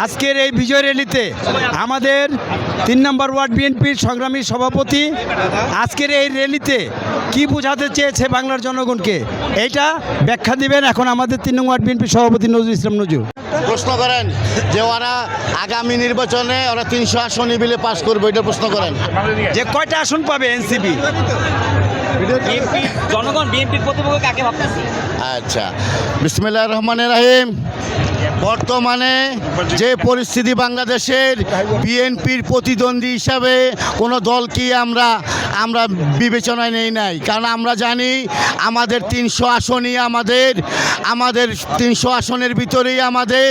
আজকের এই বিজয় র্যালিতে আমাদের তিন নম্বর ওয়ার্ড বিএনপির সংগ্রামী সভাপতি আজকের এই র্যালিতে কি বোঝাতে চেয়েছে বাংলার জনগণকে? এইটা ব্যাখ্যা দিবেন এখন আমাদের তিন নম্বর ওয়ার্ড বিএনপির সভাপতি নজরুল ইসলাম নজরুল। প্রশ্ন করেন যে ওরা আগামী নির্বাচনে ওরা তিনশো আসন বিলে পাশ করবে এটা প্রশ্ন করেন। যে কয়টা আসন পাবে এনসিপি? বিএনপি জনগণ বিএনপির প্রতিপক্ষ কাকে ভাবতেছে? আচ্ছা। বিসমিল্লাহ রহমানের রাহিম। বর্তমানে যে পরিস্থিতি বাংলাদেশের বিএনপির প্রতিদ্বন্দ্বী হিসাবে কোনো দলকে আমরা আমরা বিবেচনায় নেই নাই। কারণ আমরা জানি আমাদের তিনশো আসনই আমাদের আমাদের তিনশো আসনের ভিতরেই আমাদের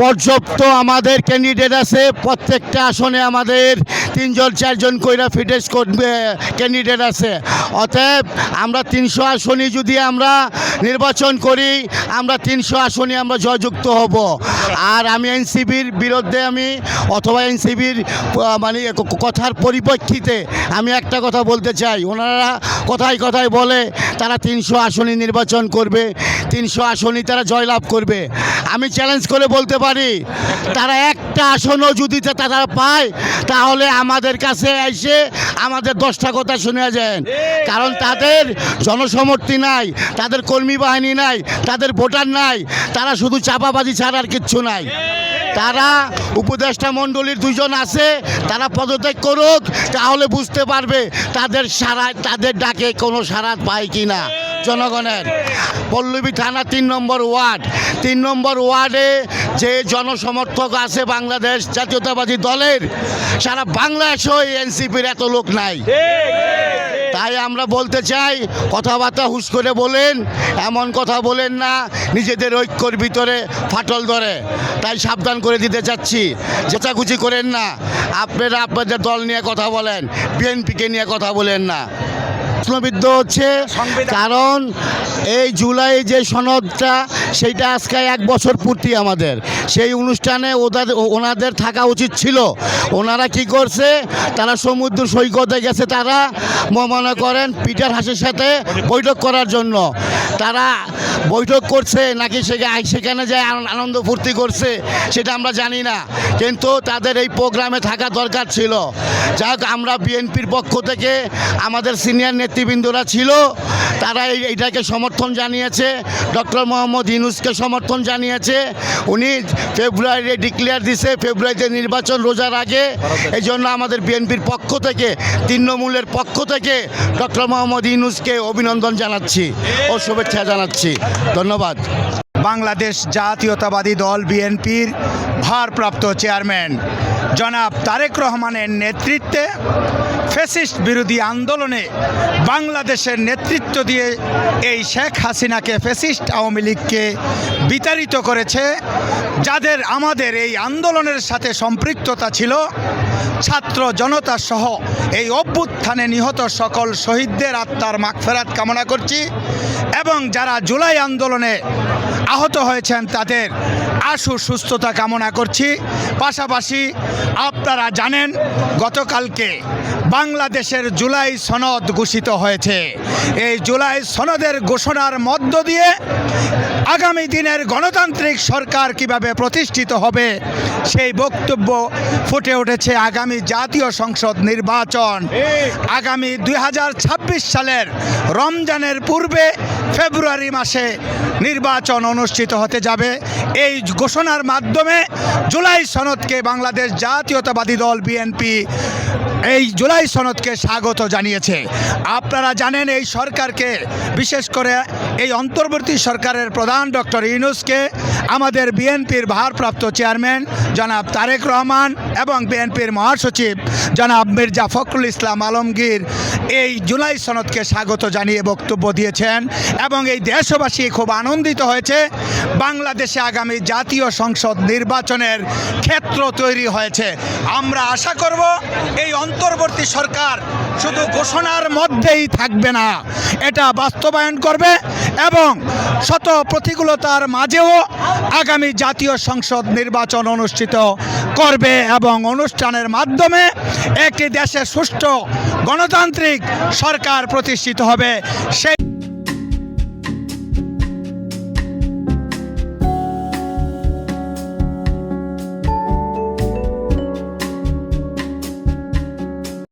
পর্যাপ্ত আমাদের ক্যান্ডিডেট আছে। প্রত্যেকটা আসনে আমাদের তিনজন, চারজন কইরা ফিটেস ক্যান্ডিডেট আছে। অতএব আমরা তিনশো আসনই যদি আমরা নির্বাচন করি, আমরা তিনশো আসনই আমরা জয়যুক্ত হব। আর আমি এনসিবির বিরুদ্ধে আমি অথবা এনসিবির মানে কথার পরিপ্রেক্ষিতে আমি একটা কথা বলতে চাই। ওনারা কথায় কথায় বলে, তারা তিনশো আসনই নির্বাচন করবে, তিনশো আসনই তারা জয়লাভ করবে। আমি চ্যালেঞ্জ করে বলতে পারি, তারা একটা আসনও যদি তারা পায়, তাহলে আমাদের কাছে এসে আমাদের দশটা কথা শুনে যান কারণ তাদের জনসমর্থি নাই, তাদের কর্মী বাহিনী নাই, তাদের ভোটার নাই, তারা শুধু চাপাবাজি ছাড়া আর কিচ্ছু নাই। তারা উপদেষ্টা মণ্ডলীর দুজন আছে, তারা পদত্যাগ করুক, তাহলে বুঝতে পারবে তাদের সারা তাদের ডাকে কোনো সারা পায় কি না জনগণের। পল্লবী থানা তিন নম্বর ওয়ার্ড। তিন নম্বর ওয়ার্ডে যে জনসমর্থক আছে বাংলাদেশ জাতীয়তাবাদী দলের, সারা বাংলাদেশেও এনসিপির এত লোক নাই। তাই আমরা বলতে চাই, কথাবার্তা হুশ করে বলেন, এমন কথা বলেন না, নিজেদের ঐক্যর ভিতরে ফাটল ধরে। তাই সাবধান করে দিতে চাচ্ছি জেচাকুচি করেন না। আপনারা আপনাদের দল নিয়ে কথা বলেন, বিএনপিকে নিয়ে কথা বলেন না। প্রশ্নবিদ্ধ হচ্ছে কারণ এই জুলাই যে সনদটা সেইটা আজকে এক বছর পূর্তি আমাদের। সেই অনুষ্ঠানে ওদের ওনাদের থাকা উচিত ছিল। ওনারা কি করছে তারা সমুদ্র সৈকতে গেছে তারা মনে করেন পিটার হাসের সাথে বৈঠক করার জন্য। তারা বৈঠক করছে নাকি সেখানে সেখানে যায় আন- আনন্দ ফুর্তি করছে সেটা আমরা জানি না। কিন্তু তাদের এই প্রোগ্রামে থাকা দরকার ছিল। যাক আমরা বিএনপির পক্ষ থেকে আমাদের সিনিয়র নেতৃবৃন্দরা ছিল, তারা এই এইটাকে সমর্থন জানিয়েছে, ডক্টর মোহাম্মদ ইনুসকে সমর্থন জানিয়েছে। উনি ফেব্রুয়ারি ডিক্লেয়ার দিছে, ফেব্রুয়ারিতে নির্বাচন রোজার আগে। এই জন্য আমাদের বিএনপির পক্ষ থেকে, তৃণমূলের পক্ষ থেকে ডক্টর মোহাম্মদ ইনুসকে অভিনন্দন জানাচ্ছি ও শুভেচ্ছা জানাচ্ছি। ধন্যবাদ। বাংলাদেশ জাতীয়তাবাদী দল বিএনপির ভারপ্রাপ্ত চেয়ারম্যান। জনাব তারেক রহমানের নেতৃত্বে ফেসিস্ট বিরোধী আন্দোলনে বাংলাদেশের নেতৃত্ব দিয়ে এই শেখ হাসিনাকে ফেসিস্ট আওয়ামী লীগকে বিতাড়িত করেছে। যাদের আমাদের এই আন্দোলনের সাথে সম্পৃক্ততা ছিল, ছাত্র জনতা সহ এই অভ্যুত্থানে নিহত সকল শহীদদের আত্মার মাগফেরাত কামনা করছি এবং যারা জুলাই আন্দোলনে আহত হয়েছেন তাদের আশু সুস্থতা কামনা করছি। পাশাপাশি আপনারা জানেন, গতকালকে বাংলাদেশের জুলাই সনদ ঘোষিত হয়েছে। এই জুলাই সনদের ঘোষণার মধ্য দিয়ে আগামী দিনের গণতান্ত্রিক সরকার কীভাবে প্রতিষ্ঠিত হবে, সেই বক্তব্য ফুটে উঠেছে আগামী জাতীয় সংসদ নির্বাচন। আগামী দুই হাজার ছাব্বিশ সালের রমজানের পূর্বে ফেব্রুয়ারি মাসে নির্বাচন অনুষ্ঠিত হতে যাবে। এই ঘোষণার মাধ্যমে জুলাই সনদকে বাংলাদেশ জাতীয়তাবাদী দল বিএনপি এই জুলাই সনদকে স্বাগত জানিয়েছে। আপনারা জানেন এই সরকারকে বিশেষ করে এই অন্তর্বর্তী সরকারের প্রধান ডক্টর ইউনুসকে আমাদের বিএনপির ভারপ্রাপ্ত চেয়ারম্যান জনাব তারেক রহমান এবং বিএনপির মহাসচিব জনাব মির্জা ফখরুল ইসলাম আলমগীর এই জুলাই সনদকে স্বাগত জানিয়ে বক্তব্য দিয়েছেন এবং এই দেশবাসী খুব আনন্দিত হয়েছে বাংলাদেশে আগামী জাতীয় সংসদ নির্বাচনের ক্ষেত্র তৈরি হয়েছে। আমরা আশা করব এই অন্তর্বর্তী সরকার শুধু ঘোষণার মধ্যেই থাকবে না, এটা বাস্তবায়ন করবে এবং শত প্রতিকূলতার মাঝেও আগামী জাতীয় সংসদ নির্বাচন অনুষ্ঠিত করবে এবং অনুষ্ঠানের মাধ্যমে একটি দেশে সুষ্ঠু গণতান্ত্রিক সরকার প্রতিষ্ঠিত হবে। সেই